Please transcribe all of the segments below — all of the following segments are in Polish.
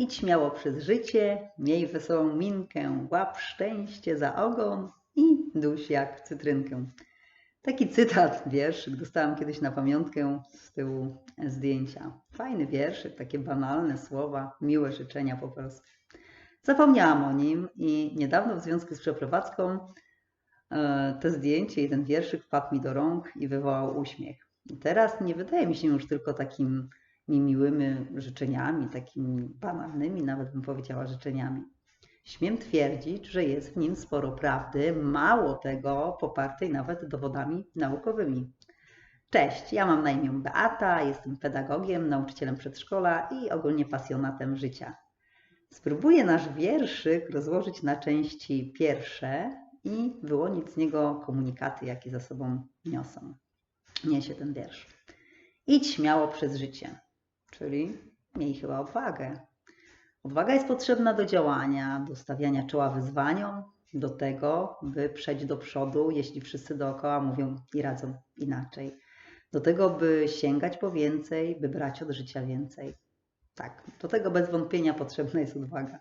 Idź śmiało przez życie, miej wesołą minkę, łap szczęście za ogon i duś jak cytrynkę. Taki cytat, wiersz, dostałam kiedyś na pamiątkę z tyłu zdjęcia. Fajny wierszyk, takie banalne słowa, miłe życzenia po prostu. Zapomniałam o nim i niedawno w związku z przeprowadzką e, to zdjęcie i ten wierszyk wpadł mi do rąk i wywołał uśmiech. I teraz nie wydaje mi się już tylko takim niemiłymi życzeniami, takimi banalnymi, nawet bym powiedziała, życzeniami. Śmiem twierdzić, że jest w nim sporo prawdy, mało tego popartej nawet dowodami naukowymi. Cześć, ja mam na imię Beata, jestem pedagogiem, nauczycielem przedszkola i ogólnie pasjonatem życia. Spróbuję nasz wierszyk rozłożyć na części pierwsze i wyłonić z niego komunikaty, jakie za sobą niosą. Niesie ten wiersz. Idź śmiało przez życie, czyli miej chyba odwagę. Odwaga jest potrzebna do działania, do stawiania czoła wyzwaniom, do tego, by przejść do przodu, jeśli wszyscy dookoła mówią i radzą inaczej. Do tego, by sięgać po więcej, by brać od życia więcej. Tak, do tego bez wątpienia potrzebna jest odwaga.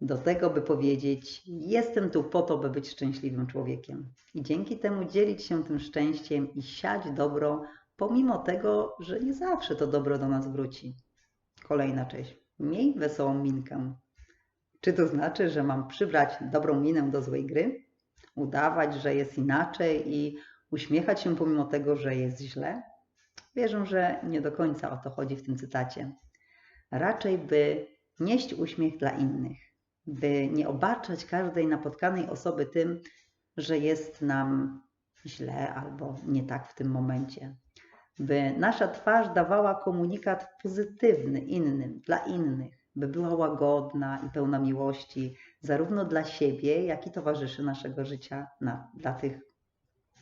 Do tego, by powiedzieć: Jestem tu po to, by być szczęśliwym człowiekiem. I dzięki temu dzielić się tym szczęściem i siać dobro, pomimo tego, że nie zawsze to dobro do nas wróci. Kolejna część. Miej wesołą minkę. Czy to znaczy, że mam przybrać dobrą minę do złej gry? Udawać, że jest inaczej i uśmiechać się pomimo tego, że jest źle? Wierzę, że nie do końca o to chodzi w tym cytacie. Raczej, by nieść uśmiech dla innych, by nie obarczać każdej napotkanej osoby tym, że jest nam źle albo nie tak w tym momencie. By nasza twarz dawała komunikat pozytywny innym, dla innych, by była łagodna i pełna miłości, zarówno dla siebie, jak i towarzyszy naszego życia, na, dla tych,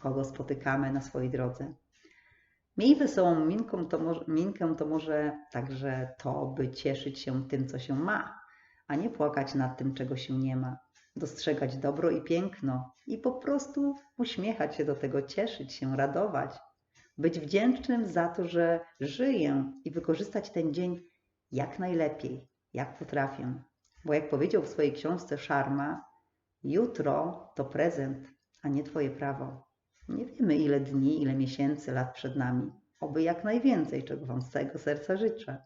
kogo spotykamy na swojej drodze. Miej wesołą minką to może, minkę to może także to, by cieszyć się tym, co się ma, a nie płakać nad tym, czego się nie ma. Dostrzegać dobro i piękno i po prostu uśmiechać się do tego, cieszyć się, radować. Być wdzięcznym za to, że żyję i wykorzystać ten dzień jak najlepiej, jak potrafię. Bo jak powiedział w swojej książce Szarma, jutro to prezent, a nie Twoje prawo. Nie wiemy, ile dni, ile miesięcy, lat przed nami. Oby jak najwięcej, czego Wam z całego serca życzę.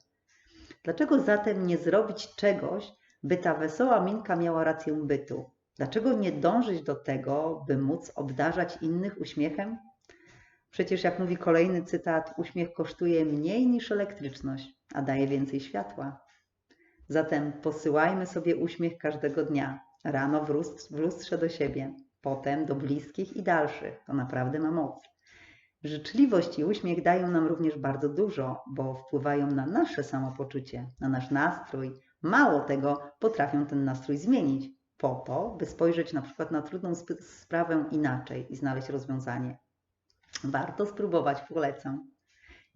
Dlaczego zatem nie zrobić czegoś, by ta wesoła minka miała rację bytu? Dlaczego nie dążyć do tego, by móc obdarzać innych uśmiechem? Przecież, jak mówi kolejny cytat, uśmiech kosztuje mniej niż elektryczność, a daje więcej światła. Zatem posyłajmy sobie uśmiech każdego dnia, rano w lustrze do siebie, potem do bliskich i dalszych. To naprawdę ma moc. Życzliwość i uśmiech dają nam również bardzo dużo, bo wpływają na nasze samopoczucie, na nasz nastrój. Mało tego, potrafią ten nastrój zmienić, po to, by spojrzeć na przykład na trudną sprawę inaczej i znaleźć rozwiązanie. Warto spróbować, polecam.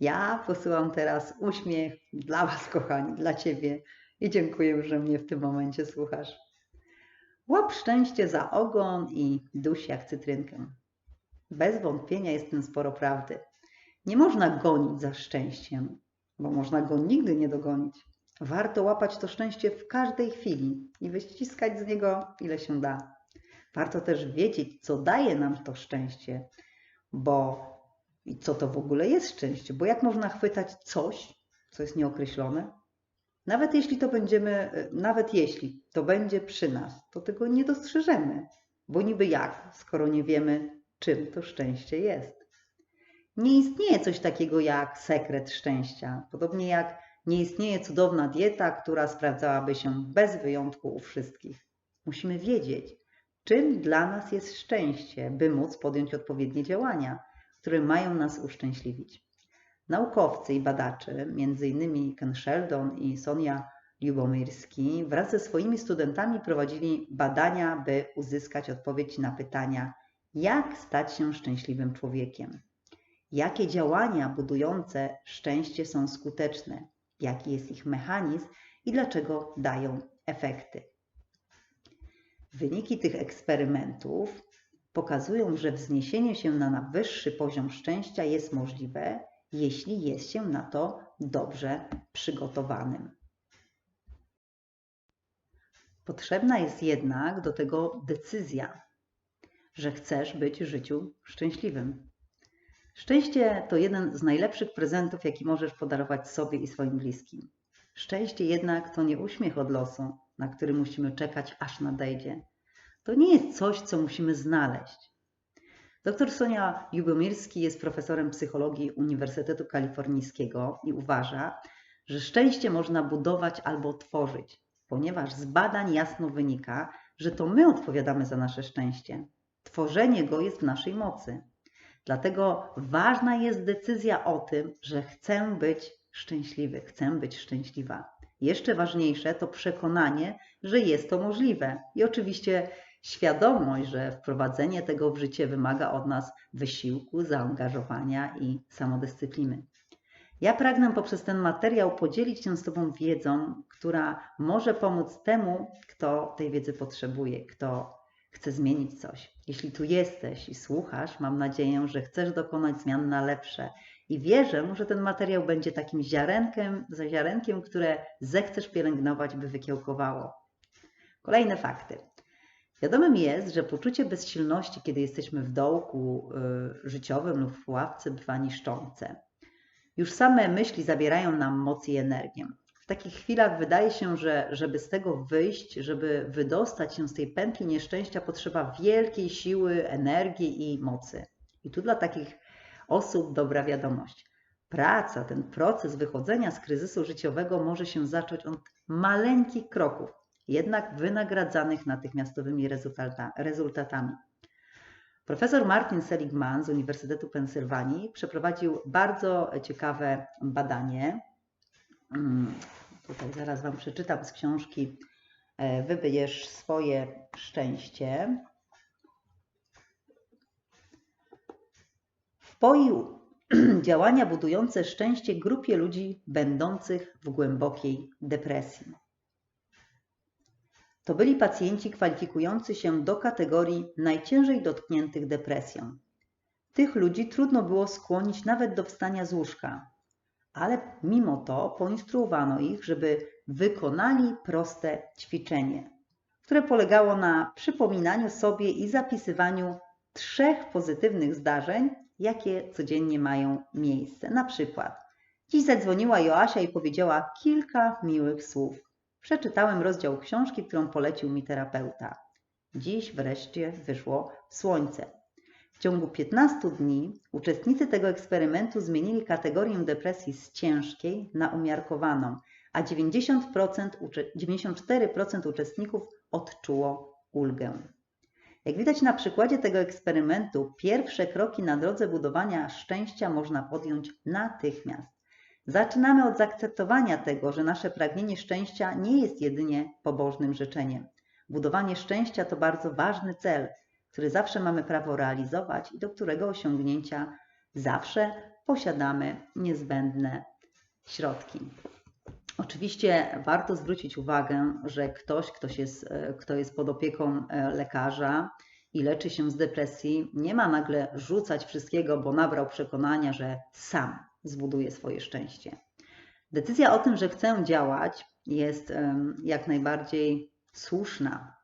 Ja posyłam teraz uśmiech dla Was, kochani, dla Ciebie i dziękuję, że mnie w tym momencie słuchasz. Łap szczęście za ogon i duś jak cytrynkę. Bez wątpienia jest tym sporo prawdy. Nie można gonić za szczęściem, bo można go nigdy nie dogonić. Warto łapać to szczęście w każdej chwili i wyściskać z niego ile się da. Warto też wiedzieć, co daje nam to szczęście, bo i co to w ogóle jest szczęście, bo jak można chwytać coś, co jest nieokreślone, nawet jeśli to będziemy, e, nawet jeśli to będzie przy nas, to tego nie dostrzeżemy, bo niby jak, skoro nie wiemy, czym to szczęście jest. Nie istnieje coś takiego jak sekret szczęścia, podobnie jak nie istnieje cudowna dieta, która sprawdzałaby się bez wyjątku u wszystkich. Musimy wiedzieć, czym dla nas jest szczęście, by móc podjąć odpowiednie działania, które mają nas uszczęśliwić. Naukowcy i badacze, m.in. Ken Sheldon i Sonia Lubomirski, wraz ze swoimi studentami prowadzili badania, by uzyskać odpowiedź na pytania, jak stać się szczęśliwym człowiekiem, jakie działania budujące szczęście są skuteczne, jaki jest ich mechanizm i dlaczego dają efekty. Wyniki tych eksperymentów pokazują, że wzniesienie się na wyższy poziom szczęścia jest możliwe, jeśli jest się na to dobrze przygotowanym. Potrzebna jest jednak do tego decyzja, że chcesz być w życiu szczęśliwym. Szczęście to jeden z najlepszych prezentów, jaki możesz podarować sobie i swoim bliskim. Szczęście jednak to nie uśmiech od losu, na który musimy czekać, aż nadejdzie. To nie jest coś, co musimy znaleźć. Dr Sonia Jubomirski jest profesorem psychologii Uniwersytetu Kalifornijskiego i uważa, że szczęście można budować albo tworzyć, ponieważ z badań jasno wynika, że to my odpowiadamy za nasze szczęście. Tworzenie go jest w naszej mocy. Dlatego ważna jest decyzja o tym, że chcę być szczęśliwy, chcę być szczęśliwa. Jeszcze ważniejsze to przekonanie, że jest to możliwe i oczywiście świadomość, że wprowadzenie tego w życie wymaga od nas wysiłku, zaangażowania i samodyscypliny. Ja pragnę poprzez ten materiał podzielić się z Tobą wiedzą, która może pomóc temu, kto tej wiedzy potrzebuje, kto chce zmienić coś. Jeśli tu jesteś i słuchasz, mam nadzieję, że chcesz dokonać zmian na lepsze i wierzę, że ten materiał będzie takim ziarenkiem, za ziarenkiem, które zechcesz pielęgnować, by wykiełkowało. Kolejne fakty. Wiadomym jest, że poczucie bezsilności, kiedy jesteśmy w dołku y, życiowym lub w ławce, bywa niszczące. Już same myśli zabierają nam moc i energię. W takich chwilach wydaje się, że żeby z tego wyjść, żeby wydostać się z tej pętli nieszczęścia, potrzeba wielkiej siły, energii i mocy. I tu dla takich osób dobra wiadomość. Praca, ten proces wychodzenia z kryzysu życiowego może się zacząć od maleńkich kroków, jednak wynagradzanych natychmiastowymi rezultatami. Profesor Martin Seligman z Uniwersytetu Pensylwanii przeprowadził bardzo ciekawe badanie. Mm, tutaj zaraz Wam przeczytam z książki e, Wybierz swoje szczęście. Wpoił działania budujące szczęście grupie ludzi będących w głębokiej depresji. To byli pacjenci kwalifikujący się do kategorii najciężej dotkniętych depresją. Tych ludzi trudno było skłonić nawet do wstania z łóżka, ale mimo to poinstruowano ich, żeby wykonali proste ćwiczenie, które polegało na przypominaniu sobie i zapisywaniu trzech pozytywnych zdarzeń, jakie codziennie mają miejsce. Na przykład, dziś zadzwoniła Joasia i powiedziała kilka miłych słów. Przeczytałem rozdział książki, którą polecił mi terapeuta. Dziś wreszcie wyszło słońce. W ciągu 15 dni uczestnicy tego eksperymentu zmienili kategorię depresji z ciężkiej na umiarkowaną, a 90%, 94% uczestników odczuło ulgę. Jak widać na przykładzie tego eksperymentu, pierwsze kroki na drodze budowania szczęścia można podjąć natychmiast. Zaczynamy od zaakceptowania tego, że nasze pragnienie szczęścia nie jest jedynie pobożnym życzeniem. Budowanie szczęścia to bardzo ważny cel, który zawsze mamy prawo realizować i do którego osiągnięcia zawsze posiadamy niezbędne środki. Oczywiście warto zwrócić uwagę, że ktoś, kto jest, kto jest pod opieką e, lekarza i leczy się z depresji, nie ma nagle rzucać wszystkiego, bo nabrał przekonania, że sam zbuduje swoje szczęście. Decyzja o tym, że chcę działać, jest jak najbardziej słuszna,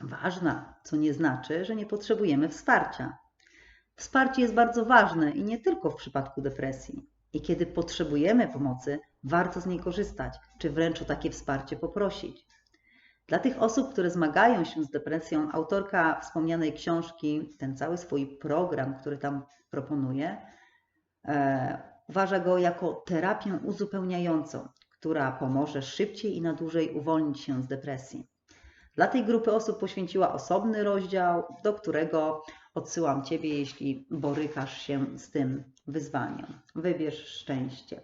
ważna, co nie znaczy, że nie potrzebujemy wsparcia. Wsparcie jest bardzo ważne i nie tylko w przypadku depresji. I kiedy potrzebujemy pomocy, warto z niej korzystać, czy wręcz o takie wsparcie poprosić. Dla tych osób, które zmagają się z depresją, autorka wspomnianej książki, ten cały swój program, który tam proponuje, e, Uważa go jako terapię uzupełniającą, która pomoże szybciej i na dłużej uwolnić się z depresji. Dla tej grupy osób poświęciła osobny rozdział, do którego odsyłam Ciebie, jeśli borykasz się z tym wyzwaniem. Wybierz szczęście.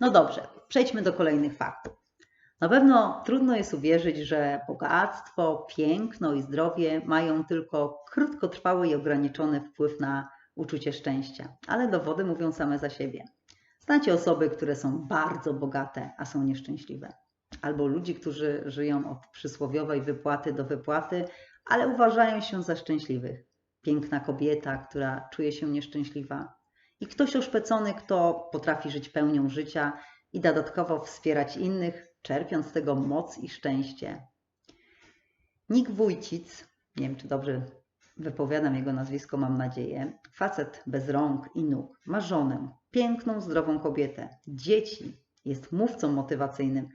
No dobrze, przejdźmy do kolejnych faktów. Na pewno trudno jest uwierzyć, że bogactwo, piękno i zdrowie mają tylko krótkotrwały i ograniczony wpływ na uczucie szczęścia, ale dowody mówią same za siebie. Znacie osoby, które są bardzo bogate, a są nieszczęśliwe. Albo ludzi, którzy żyją od przysłowiowej wypłaty do wypłaty, ale uważają się za szczęśliwych. Piękna kobieta, która czuje się nieszczęśliwa. I ktoś oszpecony, kto potrafi żyć pełnią życia i dodatkowo wspierać innych, czerpiąc z tego moc i szczęście. Nick Wójcic, nie wiem czy dobrze wypowiadam jego nazwisko, mam nadzieję, facet bez rąk i nóg, ma żonę, piękną, zdrową kobietę, dzieci, jest mówcą motywacyjnym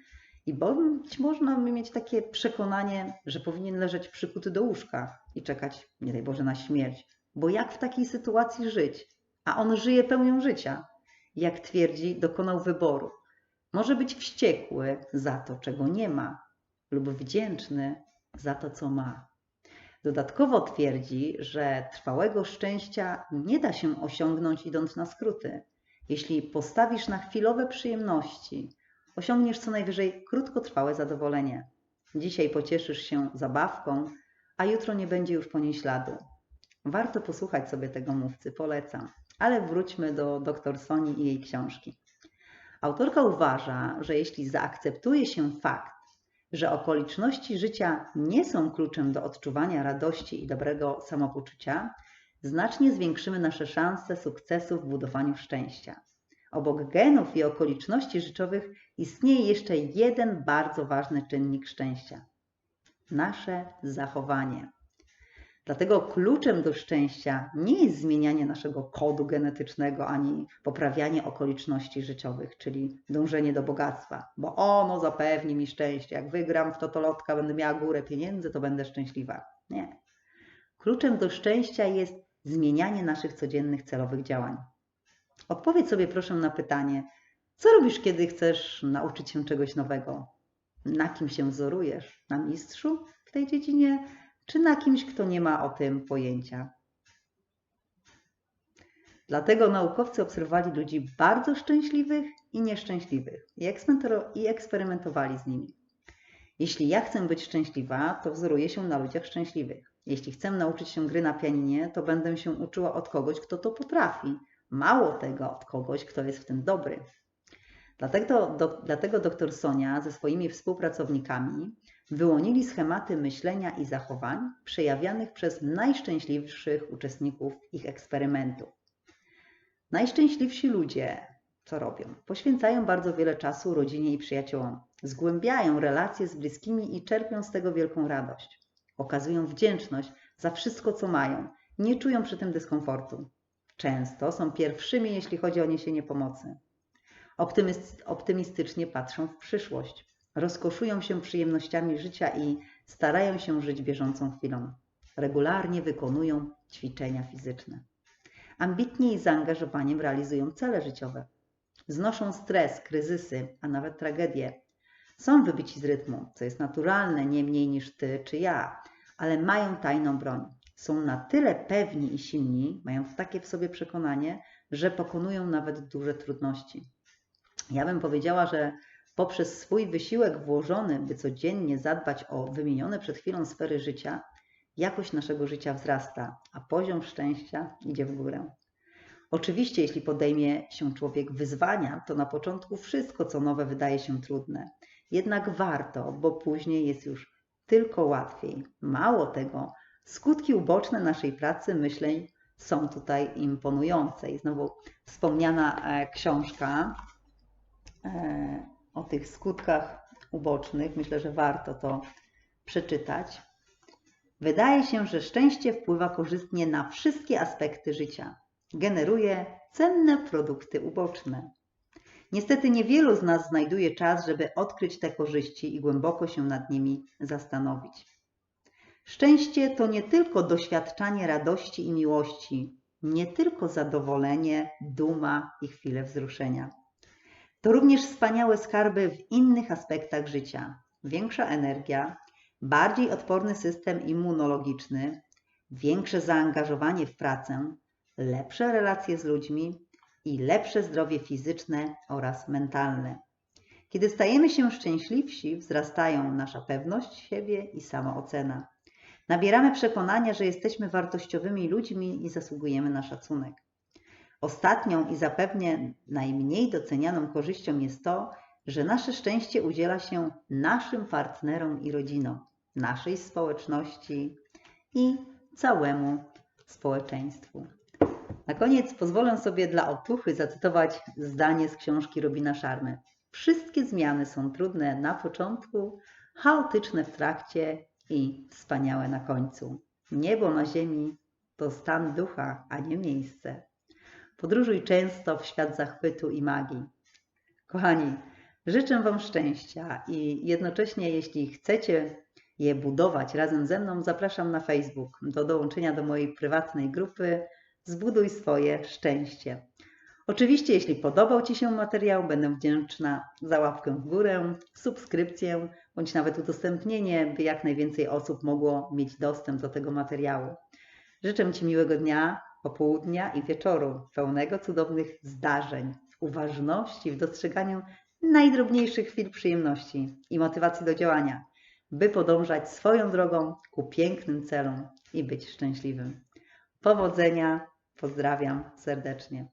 i być można mieć takie przekonanie, że powinien leżeć przykuty do łóżka i czekać, nie daj Boże, na śmierć. Bo jak w takiej sytuacji żyć? A on żyje pełnią życia. Jak twierdzi, dokonał wyboru. Może być wściekły za to, czego nie ma, lub wdzięczny za to, co ma. Dodatkowo twierdzi, że trwałego szczęścia nie da się osiągnąć idąc na skróty. Jeśli postawisz na chwilowe przyjemności, osiągniesz co najwyżej krótkotrwałe zadowolenie. Dzisiaj pocieszysz się zabawką, a jutro nie będzie już po niej śladu. Warto posłuchać sobie tego mówcy, polecam. Ale wróćmy do dr Soni i jej książki. Autorka uważa, że jeśli zaakceptuje się fakt, że okoliczności życia nie są kluczem do odczuwania radości i dobrego samopoczucia, znacznie zwiększymy nasze szanse sukcesu w budowaniu szczęścia. Obok genów i okoliczności życiowych istnieje jeszcze jeden bardzo ważny czynnik szczęścia nasze zachowanie. Dlatego kluczem do szczęścia nie jest zmienianie naszego kodu genetycznego ani poprawianie okoliczności życiowych, czyli dążenie do bogactwa, bo ono zapewni mi szczęście. Jak wygram w totolotka, będę miała górę pieniędzy, to będę szczęśliwa. Nie. Kluczem do szczęścia jest zmienianie naszych codziennych celowych działań. Odpowiedz sobie proszę na pytanie, co robisz, kiedy chcesz nauczyć się czegoś nowego? Na kim się wzorujesz? Na mistrzu w tej dziedzinie, czy na kimś, kto nie ma o tym pojęcia? Dlatego naukowcy obserwowali ludzi bardzo szczęśliwych i nieszczęśliwych i eksperymentowali z nimi. Jeśli ja chcę być szczęśliwa, to wzoruję się na ludziach szczęśliwych. Jeśli chcę nauczyć się gry na pianinie, to będę się uczyła od kogoś, kto to potrafi. Mało tego, od kogoś, kto jest w tym dobry. Dlatego, do, dlatego dr Sonia ze swoimi współpracownikami wyłonili schematy myślenia i zachowań przejawianych przez najszczęśliwszych uczestników ich eksperymentu. Najszczęśliwsi ludzie co robią? Poświęcają bardzo wiele czasu rodzinie i przyjaciołom, zgłębiają relacje z bliskimi i czerpią z tego wielką radość. Okazują wdzięczność za wszystko, co mają, nie czują przy tym dyskomfortu. Często są pierwszymi, jeśli chodzi o niesienie pomocy. Optymistycznie patrzą w przyszłość, rozkoszują się przyjemnościami życia i starają się żyć bieżącą chwilą. Regularnie wykonują ćwiczenia fizyczne. Ambitnie i zaangażowaniem realizują cele życiowe. Znoszą stres, kryzysy, a nawet tragedie. Są wybici z rytmu, co jest naturalne nie mniej niż ty czy ja, ale mają tajną broń. Są na tyle pewni i silni, mają takie w sobie przekonanie, że pokonują nawet duże trudności. Ja bym powiedziała, że poprzez swój wysiłek włożony, by codziennie zadbać o wymienione przed chwilą sfery życia, jakość naszego życia wzrasta, a poziom szczęścia idzie w górę. Oczywiście, jeśli podejmie się człowiek wyzwania, to na początku wszystko, co nowe, wydaje się trudne. Jednak warto, bo później jest już tylko łatwiej. Mało tego, skutki uboczne naszej pracy, myśleń są tutaj imponujące. I znowu wspomniana e, książka E, o tych skutkach ubocznych. Myślę, że warto to przeczytać. Wydaje się, że szczęście wpływa korzystnie na wszystkie aspekty życia. Generuje cenne produkty uboczne. Niestety niewielu z nas znajduje czas, żeby odkryć te korzyści i głęboko się nad nimi zastanowić. Szczęście to nie tylko doświadczanie radości i miłości, nie tylko zadowolenie, duma i chwile wzruszenia. To również wspaniałe skarby w innych aspektach życia. Większa energia, bardziej odporny system immunologiczny, większe zaangażowanie w pracę, lepsze relacje z ludźmi i lepsze zdrowie fizyczne oraz mentalne. Kiedy stajemy się szczęśliwsi, wzrastają nasza pewność siebie i samoocena. Nabieramy przekonania, że jesteśmy wartościowymi ludźmi i zasługujemy na szacunek. Ostatnią i zapewne najmniej docenianą korzyścią jest to, że nasze szczęście udziela się naszym partnerom i rodzinom, naszej społeczności i całemu społeczeństwu. Na koniec pozwolę sobie dla otuchy zacytować zdanie z książki Robina Szarmy. Wszystkie zmiany są trudne na początku, chaotyczne w trakcie i wspaniałe na końcu. Niebo na ziemi to stan ducha, a nie miejsce. Podróżuj często w świat zachwytu i magii. Kochani, życzę Wam szczęścia i jednocześnie, jeśli chcecie je budować razem ze mną, zapraszam na Facebook do dołączenia do mojej prywatnej grupy Zbuduj swoje szczęście. Oczywiście, jeśli podobał Ci się materiał, będę wdzięczna za łapkę w górę, subskrypcję bądź nawet udostępnienie, by jak najwięcej osób mogło mieć dostęp do tego materiału. Życzę Ci miłego dnia, popołudnia i wieczoru, pełnego cudownych zdarzeń, uważności w dostrzeganiu najdrobniejszych chwil przyjemności i motywacji do działania, by podążać swoją drogą ku pięknym celom i być szczęśliwym. Powodzenia, pozdrawiam serdecznie.